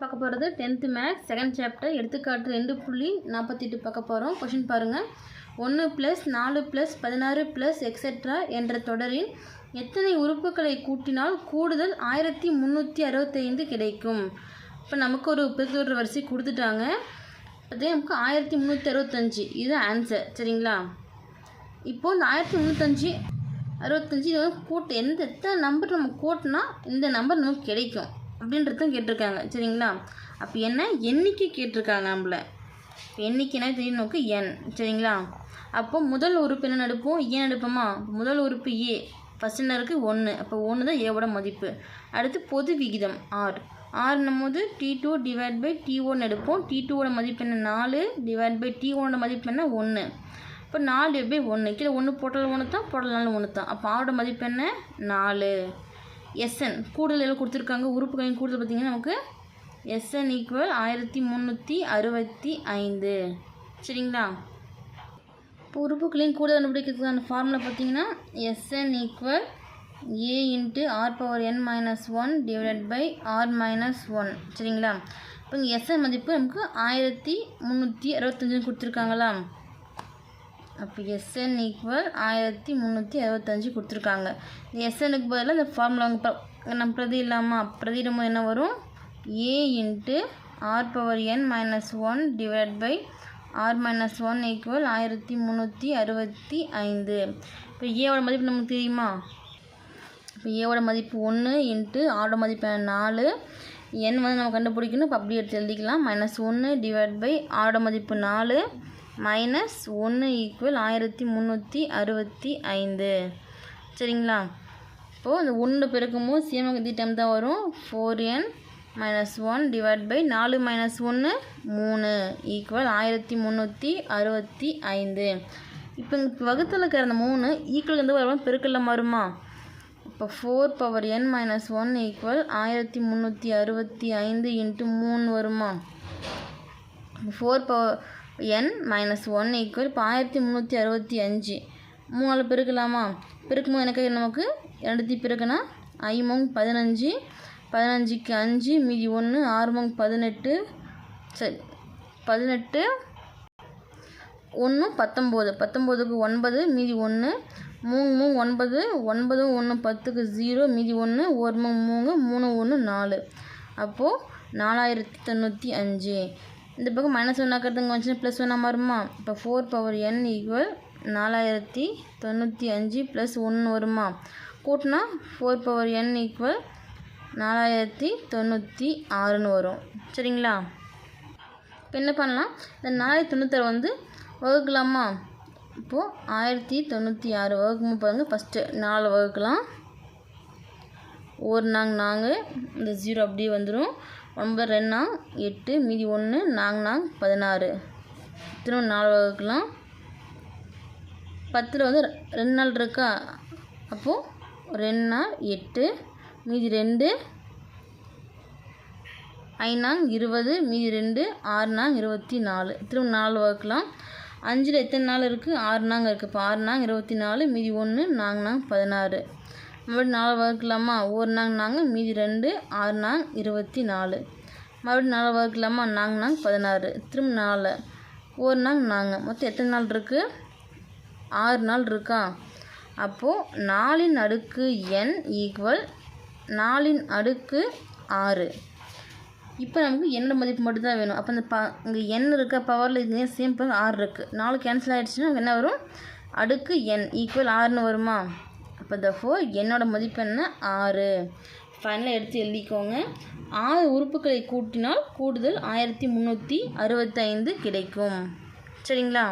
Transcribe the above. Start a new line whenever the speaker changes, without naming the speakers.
பார்க்க போகிறது tenth maths second chapter எடுத்துக்காட்டு ரெண்டு புள்ளி நாற்பத்தெட்டு பார்க்க போகிறோம் கொஷின் பாருங்கள் ஒன்று ப்ளஸ் நாலு ப்ளஸ் பதினாறு ப்ளஸ் எக்ஸெட்ரா என்ற தொடரின் எத்தனை உறுப்புகளை கூட்டினால் கூடுதல் ஆயிரத்தி முந்நூற்றி அறுபத்தைந்து கிடைக்கும்? இப்போ நமக்கு ஒரு பெருத்தொடர் வரிசை கொடுத்துட்டாங்க. அதே நமக்கு ஆயிரத்தி முந்நூற்றி அறுபத்தஞ்சு. இது ஆன்சர் சரிங்களா? இப்போது இந்த ஆயிரத்தி முந்நூற்றஞ்சு அறுபத்தஞ்சு இது வந்து கூட்டு எந்த எத்தனை நம்பர் நம்ம கூட்டினா இந்த நம்பர் நமக்கு கிடைக்கும். அப்படின்றதும் கேட்டிருக்காங்க. சரிங்களா? அப்போ என்ன? எண்ணிக்கை கேட்டிருக்காங்க நம்மள. இப்போ எண்ணிக்கைனா தெரியும் நோக்கு என் சரிங்களா? அப்போ முதல் உறுப்பு என்ன எடுப்போம். ஏன் எடுப்போமா? முதல் உறுப்பு ஏ. ஃபஸ்ட் என்ன இருக்குது ஒன்று அப்போ ஒன்று தான் ஏவோட மதிப்பு. அடுத்து பொது விகிதம் ஆர். ஆறுனும் போது T two divide by T one எடுப்போம். டி டூவோட மதிப்பு என்ன? நாலு. டிவைட் பை டி ஒனோட மதிப்பு என்ன? ஒன்று இப்போ நாலு பை ஒன்று கீழே ஒன்று போட்டாலும் ஒன்று தான் போடலாம் ஒன்று தான் அப்போ ஆரோட மதிப்பு என்ன? நாலு. எஸ்என் கூடுதல் எல்லாம் கொடுத்துருக்காங்க? உறுப்புகளின் கூடுதல் பார்த்திங்கன்னா நமக்கு எஸ்என் ஈக்குவல் ஆயிரத்தி முந்நூற்றி அறுபத்தி ஐந்து. சரிங்களா? இப்போ உறுப்புகளின் கூடுதல் கண்டுபிடிக்கிறதுக்கான ஃபார்முலா பார்த்தீங்கன்னா SN equal A into R power N minus one divided by R minus one சரிங்களா? இப்போ இங்கே எஸ்என் மதிப்பு நமக்கு ஆயிரத்தி முந்நூற்றி அறுபத்தஞ்சுன்னு கொடுத்துருக்காங்களா அப்போ எஸ்என் ஈக்குவல் ஆயிரத்தி முந்நூற்றி அறுபத்தஞ்சு கொடுத்துருக்காங்க. இந்த எஸ்எனுக்கு பதிலாக இந்த ஃபார்முலா நம்ம பிரதி இல்லாமல் பிரதியிடும் என்ன வரும்? A into R power N minus one divide by R minus one equal ஆயிரத்தி முந்நூற்றி அறுபத்தி ஐந்து. இப்போ ஏவோட மதிப்பு நமக்கு தெரியுமா? இப்போ ஏவோட மதிப்பு ஒன்று இன்ட்டு ஆரோட மதிப்பு நாலு. என் வந்து நம்ம கண்டுபிடிக்கணும் இப்போ அப்படி எடுத்து எழுதிக்கலாம். மைனஸ் ஒன்று டிவைட் பை ஆரோட மதிப்பு நாலு. மைனஸ் ஒன்று ஈக்குவல் ஆயிரத்தி முந்நூற்றி அறுபத்தி ஐந்து. சரிங்களா? இப்போது இந்த ஒன்று பிறக்குமோ சீமகதி டைம் தான் வரும். Four N minus one divide by நாலு மைனஸ் ஒன்று மூணு ஈக்குவல் ஆயிரத்தி முந்நூற்றி அறுபத்தி ஐந்து. இப்போ இங்கே வகுத்தில் இருக்கிற அந்த மூணு ஈக்குவல் வந்து வருமா? பெருக்கல்ல மாறுமா இப்போ four power n minus one equal ஆயிரத்தி முந்நூற்றி அறுபத்தி ஐந்து இன்ட்டு மூணு வருமா? Four power n minus one equal ஆயிரத்தி முந்நூற்றி அறுபத்தி அஞ்சு. மூணால் பெருக்கலாமா? பெருக்கும்போது எனக்கு நமக்கு? ரெண்டுத்தி பெருக்குனா ஐமோங் பதினஞ்சு பதினஞ்சுக்கு அஞ்சு மீதி ஒன்று ஆறுமோங் பதினெட்டு சரி பதினெட்டு ஒன்று பத்தொம்போது. பத்தொம்போதுக்கு ஒன்பது மீதி ஒன்று மூணு மூணு ஒன்பது ஒன்பது ஒன்று பத்துக்கு ஜீரோ மீதி ஒன்று ஒரு மூணு மூணு மூணு ஒன்று நாலு. அப்போது நாலாயிரத்தி தொண்ணூற்றி அஞ்சு. இந்த பக்கம் மைனஸ் ஒன் ஆக்கிறதுங்க வந்துச்சுன்னா ப்ளஸ் ஒன்னாக வருமா இப்போ ஃபோர் பவர் என் ஈக்குவல் நாலாயிரத்தி தொண்ணூற்றி அஞ்சு ப்ளஸ் ஒன்று வருமா? கூட்டினா ஃபோர் பவர் என் ஈக்குவல் நாலாயிரத்தி தொண்ணூற்றி ஆறுன்னு வரும். சரிங்களா? இப்போ என்ன பண்ணலாம்? இந்த நாலாயிரத்தி தொண்ணூத்தாறு வந்து வகுக்கலாமா? இப்போது ஆயிரத்தி தொண்ணூற்றி ஆறு வகுக்கும் பாருங்கள் ஃபஸ்ட்டு நாலு வகுக்கலாம். ஒரு நாங்க நாங்கள் இந்த ஜீரோ அப்படியே வந்துடும் ஒன்பது ரெண்டா எட்டு மீதி ஒன்று நாங்க நாங் பதினாறு. திரும்ப நாலு வகுக்கலாம். பத்தில் வந்து ரெண்டு நாள் இருக்கா? அப்போது ரெண்டு நாள் எட்டு மீதி ரெண்டு ஐநாங் இருபது மீதி ரெண்டு ஆறு நாங் இருபத்தி நாலு. திரும்ப நாலு வகுக்கலாம். அஞ்சில் எத்தனை நாள் இருக்குது ஆறு நாங்கள் இருக்குது இப்போ ஆறு நாங் இருபத்தி நாலு மீதி ஒன்று நாங்க நாங் பதினாறு. மறுபடியும் நாலு வகுக்கலாமா? ஒரு நாங் நாங்கள் மீதி ரெண்டு ஆறு நாங் இருபத்தி நாலு. மறுபடியும் நாலு வகுக்கலாமா? நாங்க நாங் பதினாறு. திரும்ப நாலு. ஒரு நாங் நாங்கள் மொத்தம் எத்தனை நாள் இருக்குது ஆறு நாள் இருக்கா? அப்போது நாலின் அடுக்கு என் ஈக்குவல் நாலின் அடுக்கு ஆறு. இப்போ நமக்கு என்னோட மதிப்பு மட்டும் தான் வேணும். அப்போ இந்த ப இங்கே என் இருக்க பவரில் இது சேம் ஆறு இருக்குது நாலு கேன்சல் ஆகிடுச்சுன்னா என்ன வரும்? அடுக்கு என் ஈக்குவல் ஆறுன்னு வருமா? அப்போ த ஃபோர் என்னோடய மதிப்பு என்ன? ஆறு. ஃபைனலாக எடுத்து எழுதிக்கோங்க. ஆறு உறுப்புகளை கூட்டினால் கூடுதல் ஆயிரத்தி முந்நூற்றி அறுபத்தைந்து கிடைக்கும். சரிங்களா?